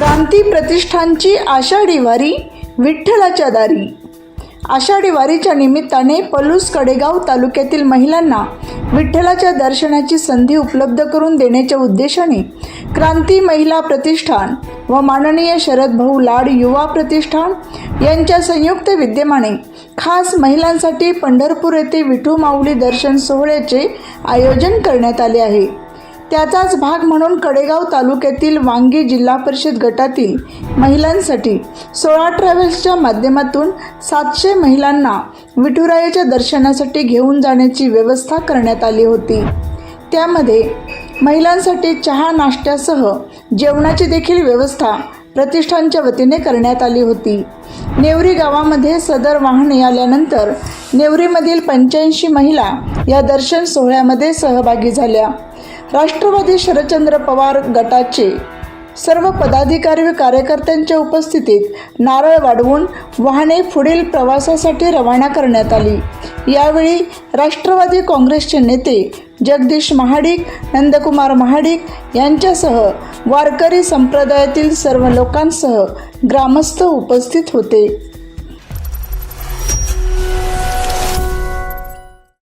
क्रांती प्रतिष्ठानची आषाढी वारी विठ्ठलाच्या दारी. आषाढी वारीच्या निमित्ताने पलूस कडेगाव तालुक्यातील महिलांना विठ्ठलाच्या दर्शनाची संधी उपलब्ध करून देण्याच्या उद्देशाने क्रांती महिला प्रतिष्ठान व माननीय शरद भाऊ लाड युवा प्रतिष्ठान यांच्या संयुक्त विद्यमाने खास महिलांसाठी पंढरपूर येथे विठू माऊली दर्शन सोहळ्याचे आयोजन करण्यात आले आहे. त्याचाच भाग म्हणून कडेगाव तालुक्यातील वांगी जिल्हा परिषद गटातील महिलांसाठी सोळा ट्रॅव्हल्सच्या माध्यमातून सातशे महिलांना विठुरायाच्या दर्शनासाठी घेऊन जाण्याची व्यवस्था करण्यात आली होती. त्यामध्ये महिलांसाठी चहा नाश्त्यासह जेवणाची देखील व्यवस्था प्रतिष्ठानच्या वतीने करण्यात आली होती. नेवरी गावामध्ये सदर वाहने आल्यानंतर नेवरीमधील पंच्याऐंशी महिला या दर्शन सोहळ्यामध्ये सहभागी झाल्या. राष्ट्रवादी शरदचंद्र पवार गटाचे सर्व पदाधिकारी व कार्यकर्त्यांच्या उपस्थितीत नारळ वाढवून वाहने पुढील प्रवासासाठी रवाना करण्यात आली. यावेळी राष्ट्रवादी काँग्रेसचे नेते जगदीश महाडिक नंदकुमार महाडिक यांच्यासह वारकरी संप्रदायातील सर्व लोकांसह ग्रामस्थ उपस्थित होते.